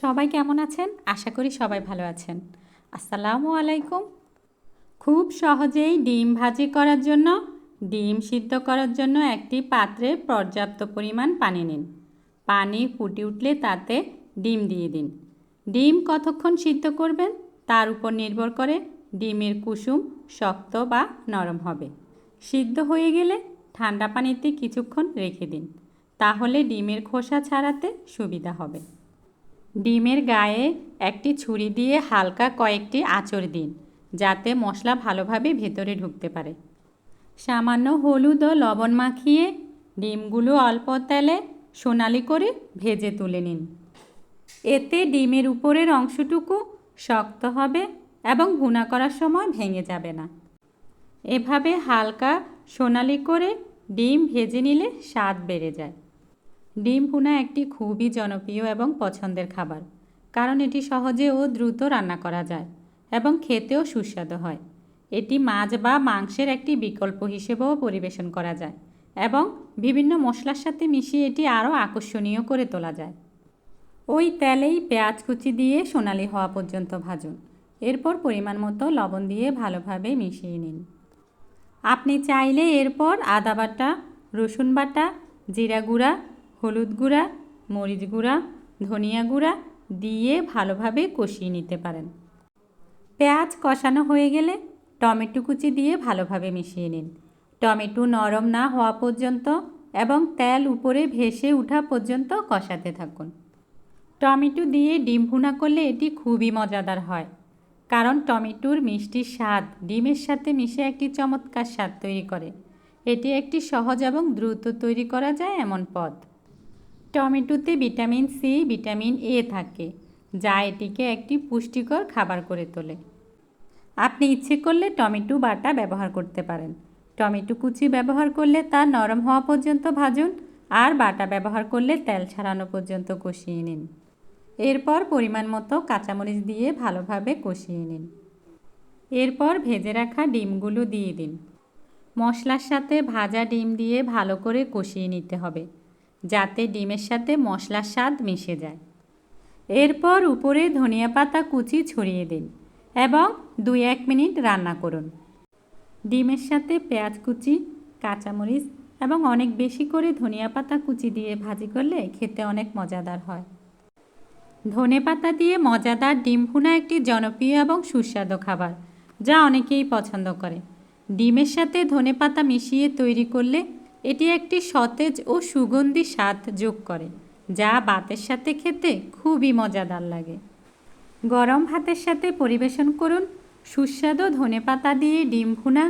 সবাই কেমন আছেন? আশা করি সবাই ভালো আছেন। আসসালামু আলাইকুম। খুব সহজেই ডিম ভাজি করার জন্য, ডিম সিদ্ধ করার জন্য একটি পাত্রে পর্যাপ্ত পরিমাণ পানি নিন। পানি ফুটে উঠলে তাতে ডিম দিয়ে দিন। ডিম কতক্ষণ সিদ্ধ করবেন? তার উপর নির্ভর করে ডিমের কুসুম শক্ত বা নরম হবে। সিদ্ধ হয়ে গেলে ঠান্ডা পানিতে কিছুক্ষণ রেখে দিন। তাহলে ডিমের খোসা ছাড়াতে সুবিধা হবে। ডিমের গায়ে একটি ছুরি দিয়ে হালকা কয়েকটি আঁচড় দিন, যাতে মশলা ভালোভাবে ভেতরে ঢুকতে পারে। সামান্য হলুদ ও লবণ মাখিয়ে ডিমগুলো অল্প তেলে সোনালি করে ভেজে তুলে নিন। এতে ডিমের উপরের অংশটুকু শক্ত হবে এবং ভুনা করার সময় ভেঙে যাবে না। এভাবে হালকা সোনালি করে ডিম ভেজে নিলে স্বাদ বেড়ে যায়। ডিম ভুনা একটি খুবই জনপ্রিয় এবং পছন্দের খাবার, কারণ এটি সহজে ও দ্রুত রান্না করা যায় এবং খেতেও সুস্বাদু হয়। এটি মাছ বা মাংসের একটি বিকল্প হিসেবেও পরিবেশন করা যায় এবং বিভিন্ন মশলার সাথে মিশিয়ে এটি আরও আকর্ষণীয় করে তোলা যায়। ওই তেলেই পেঁয়াজ কুচি দিয়ে সোনালি হওয়া পর্যন্ত ভাজুন। এরপর পরিমাণ মতো লবণ দিয়ে ভালোভাবে মিশিয়ে নিন। আপনি চাইলে এরপর আদা বাটা, রসুন বাটা, জিরা গুঁড়া হলুদ গুঁড়া, মরিচ গুঁড়া, ধনিয়া গুঁড়া দিয়ে ভালোভাবে কষিয়ে নিতে পারেন। পেঁয়াজ কষানো হয়ে গেলে টমেটো কুচি দিয়ে ভালোভাবে মিশিয়ে নিন। টমেটো নরম না হওয়া পর্যন্ত এবং তেল উপরে ভেসে ওঠা পর্যন্ত কষাতে থাকুন। টমেটো দিয়ে ডিম ভুনা করলে এটি খুবই মজাদার হয়, কারণ টমেটোর মিষ্টি স্বাদ ডিমের সাথে মিশে একটি চমৎকার স্বাদ তৈরি করে। এটি একটি সহজ এবং দ্রুত তৈরি করা যায় এমন পদ। টমেটোতে ভিটামিন সি ভিটামিন এ থাকে, যা এটিকে একটি পুষ্টিকর খাবার করে তোলে। আপনি ইচ্ছে করলে টমেটো বাটা ব্যবহার করতে পারেন। টমেটো কুচি ব্যবহার করলে তা নরম হওয়া পর্যন্ত ভাজুন আর বাটা ব্যবহার করলে তেল ছাড়ানো পর্যন্ত কষিয়ে নিন। এরপর পরিমাণ মতো কাঁচামরিচ দিয়ে ভালোভাবে কষিয়ে নিন। এরপর ভেজে রাখা ডিমগুলো দিয়ে দিন। মশলার সাথে ভাজা ডিম দিয়ে ভালো করে কষিয়ে নিতে হবে। যাতে ডিমের সাথে মশলার স্বাদ মিশে যায়। এরপর উপরে ধনিয়া পাতা কুচি ছড়িয়ে দিন এবং দুই এক মিনিট রান্না করুন। ডিমের সাথে পেঁয়াজ কুচি, কাঁচামরিচ এবং অনেক বেশি করে ধনিয়া পাতা কুচি দিয়ে ভাজি করলে খেতে অনেক মজাদার হয়। ধনে পাতা দিয়ে মজাদার ডিম ভুনা একটি জনপ্রিয় এবং সুস্বাদু খাবার, যা অনেকেই পছন্দ করে। ডিমের সাথে ধনে পাতা মিশিয়ে তৈরি করলে এটি একটি সতেজ ও সুগন্ধি স্বাদ যোগ করে, যা ভাতের সাথে খেতে খুবই মজাদার লাগে। গরম ভাতের সাথে পরিবেশন করুন, সুস্বাদু ধনে পাতা দিয়ে ডিম ভুনা